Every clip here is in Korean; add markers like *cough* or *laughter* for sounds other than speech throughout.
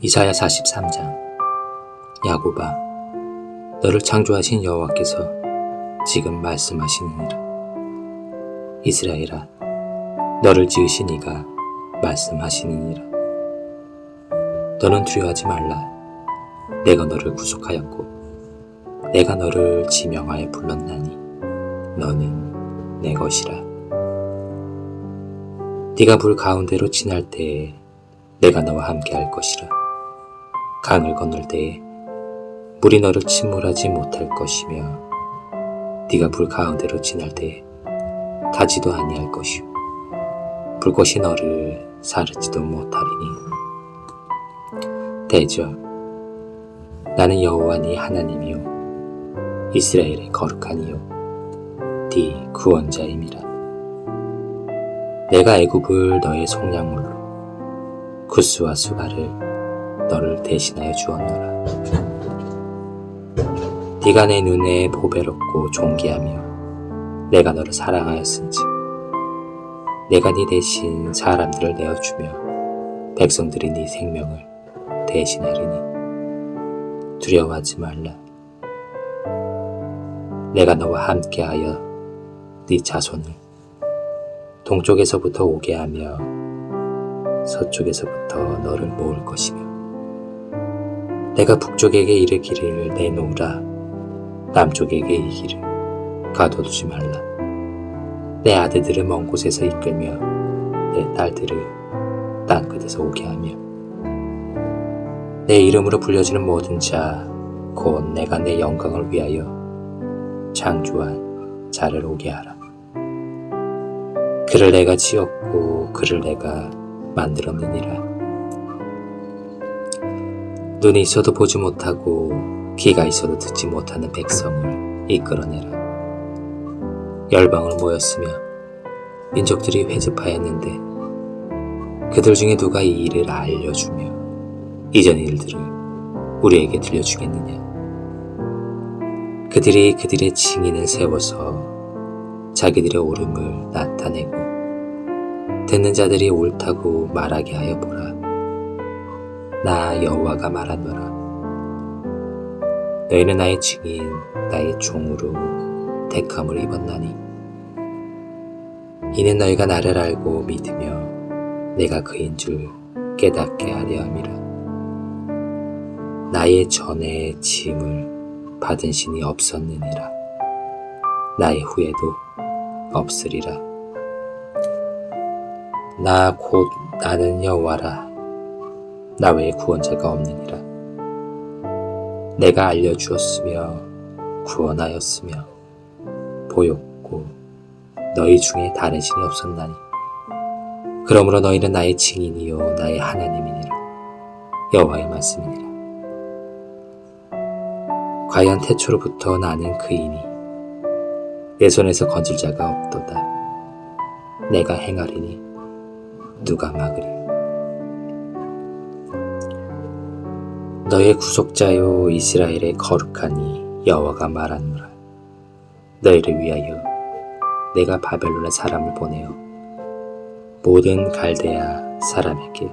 이사야 43장. 야곱아 너를 창조하신 여호와께서 지금 말씀하시느니라. 이스라엘아 너를 지으신 이가 말씀하시느니라. 너는 두려워하지 말라. 내가 너를 구속하였고 내가 너를 지명하여 불렀나니 너는 내 것이라. 네가 물 가운데로 지날 때에 내가 너와 함께 할 것이라 강을 건널 때에 물이 너를 침몰하지 못할 것이며 네가 불 가운데로 지날 때에 타지도 아니할 것이요 불꽃이 너를 사르지도 못하리니. 대저 나는 여호와 네 하나님이요 이스라엘의 거룩한 이요 네 구원자임이라. 내가 애굽을 너의 속량물로 구스와 수가를 너를 대신하여 주었노라. 네가 내 눈에 보배롭고 존귀하며 내가 너를 사랑하였은지 내가 네 대신 사람들을 내어주며 백성들이 네 생명을 대신하리니 두려워하지 말라. 내가 너와 함께하여 네 자손을 동쪽에서부터 오게 하며 서쪽에서부터 너를 모을 것이며 내가 북쪽에게 이르기를 내놓으라. 남쪽에게 이기를 가둬두지 말라. 내 아들들을 먼 곳에서 이끌며 내 딸들을 땅 끝에서 오게 하며 내 이름으로 불려지는 모든 자 곧 내가 내 영광을 위하여 창조한 자를 오게 하라. 그를 내가 지었고 그를 내가 만들었느니라. 눈이 있어도 보지 못하고 귀가 있어도 듣지 못하는 백성을 이끌어내라. 열방을 모였으며 민족들이 회집하였는데 그들 중에 누가 이 일을 알려주며 이전 일들을 우리에게 들려주겠느냐? 그들이 그들의 증인을 세워서 자기들의 옳음을 나타내고 듣는 자들이 옳다고 말하게 하여 보라. 나 여호와가 말하노라. 너희는 나의 증인, 나의 종으로 택함을 입었나니 이는 너희가 나를 알고 믿으며 내가 그인 줄 깨닫게 하려 함이라. 나의 전에 짐을 받은 신이 없었느니라. 나의 후에도 없으리라. 나 곧 나는 여호와라. 나 외에 구원자가 없느니라. 내가 알려주었으며 구원하였으며 보였고 너희 중에 다른 신이 없었나니. 그러므로 너희는 나의 증인이요 나의 하나님이니라. 여호와의 말씀이니라. 과연 태초로부터 나는 그이니 내 손에서 건질 자가 없도다. 내가 행하리니 누가 막으리. 너의 구속자요 이스라엘의 거룩하니 여호와가 말하노라. 너희를 위하여 내가 바벨론의 사람을 보내어 모든 갈대아 사람에게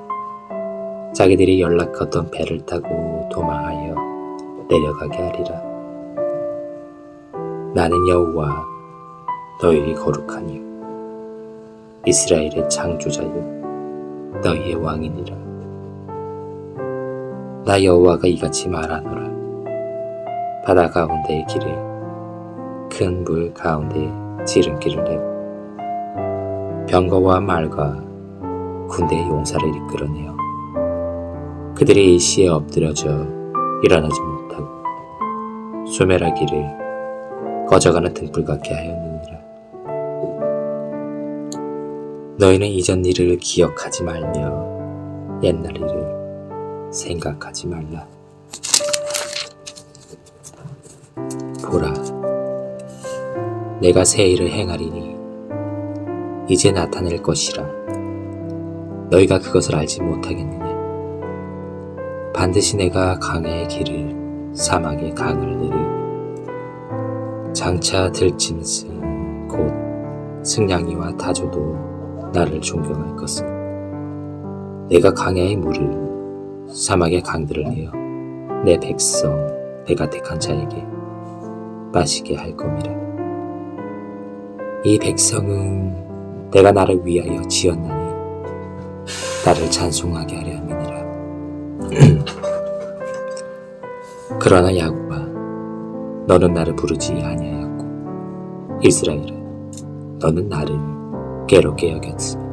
자기들이 연락하던 배를 타고 도망하여 내려가게 하리라. 나는 여호와 너희의 거룩하니요 이스라엘의 창조자요 너희의 왕이니라. 나 여호와가 이같이 말하노라. 바다 가운데의 길을 큰 물 가운데에 지름길을 내고 병거와 말과 군대의 용사를 이끌어내어 그들의 일시에 엎드려져 일어나지 못하고 소멸하기를 꺼져가는 등불 같게 하였느니라. 너희는 이전 일을 기억하지 말며 옛날 일을 생각하지 말라. 보라, 내가 새 일을 행하리니 이제 나타낼 것이라. 너희가 그것을 알지 못하겠느냐? 반드시 내가 강의 길을 사막의 강을 내리 장차 들짐승 곧 승냥이와 타조도 나를 존경할 것은 내가 강야의 물을 사막의 강들을 내어 내 백성 내가 택한 자에게 마시게 할 것이라. 이 백성은 내가 나를 위하여 지었나니 나를 찬송하게 하려 함이니라. *clears throat* 그러나 야곱아, 너는 나를 부르지 아니하였고 이스라엘아, 너는 나를 괴롭게 여겼으니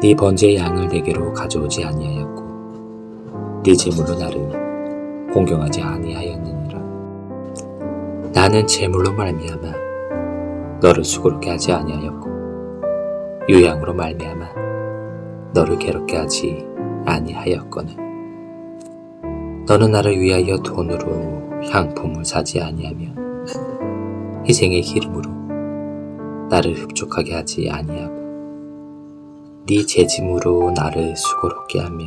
네 번제의 양을 내게로 가져오지 아니하였고 네 제물로 나를 공경하지 아니하였느니라. 나는 제물로 말미암아 너를 수고롭게 하지 아니하였고 유양으로 말미암아 너를 괴롭게 하지 아니하였거늘 너는 나를 위하여 돈으로 향품을 사지 아니하며 희생의 기름으로 나를 흡족하게 하지 아니하고 네 재짐으로 나를 수고롭게 하며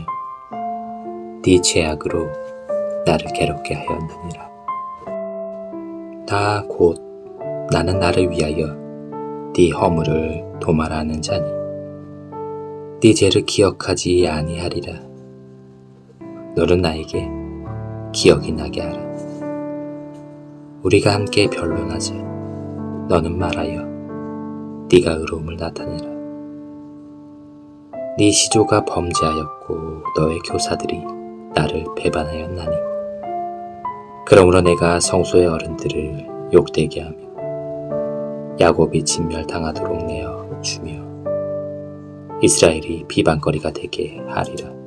네 죄악으로 나를 괴롭게 하였느니라. 다곧 나는 나를 위하여 네 허물을 도말하는 자니 네 죄를 기억하지 아니하리라. 너는 나에게 기억이 나게 하라. 우리가 함께 변론하자. 너는 말하여 네가 의로움을 나타내라 네 시조가 범죄하였고 너의 교사들이 나를 배반하였나니. 그러므로 내가 성소의 어른들을 욕되게 하며 야곱이 진멸당하도록 내어 주며 이스라엘이 비방거리가 되게 하리라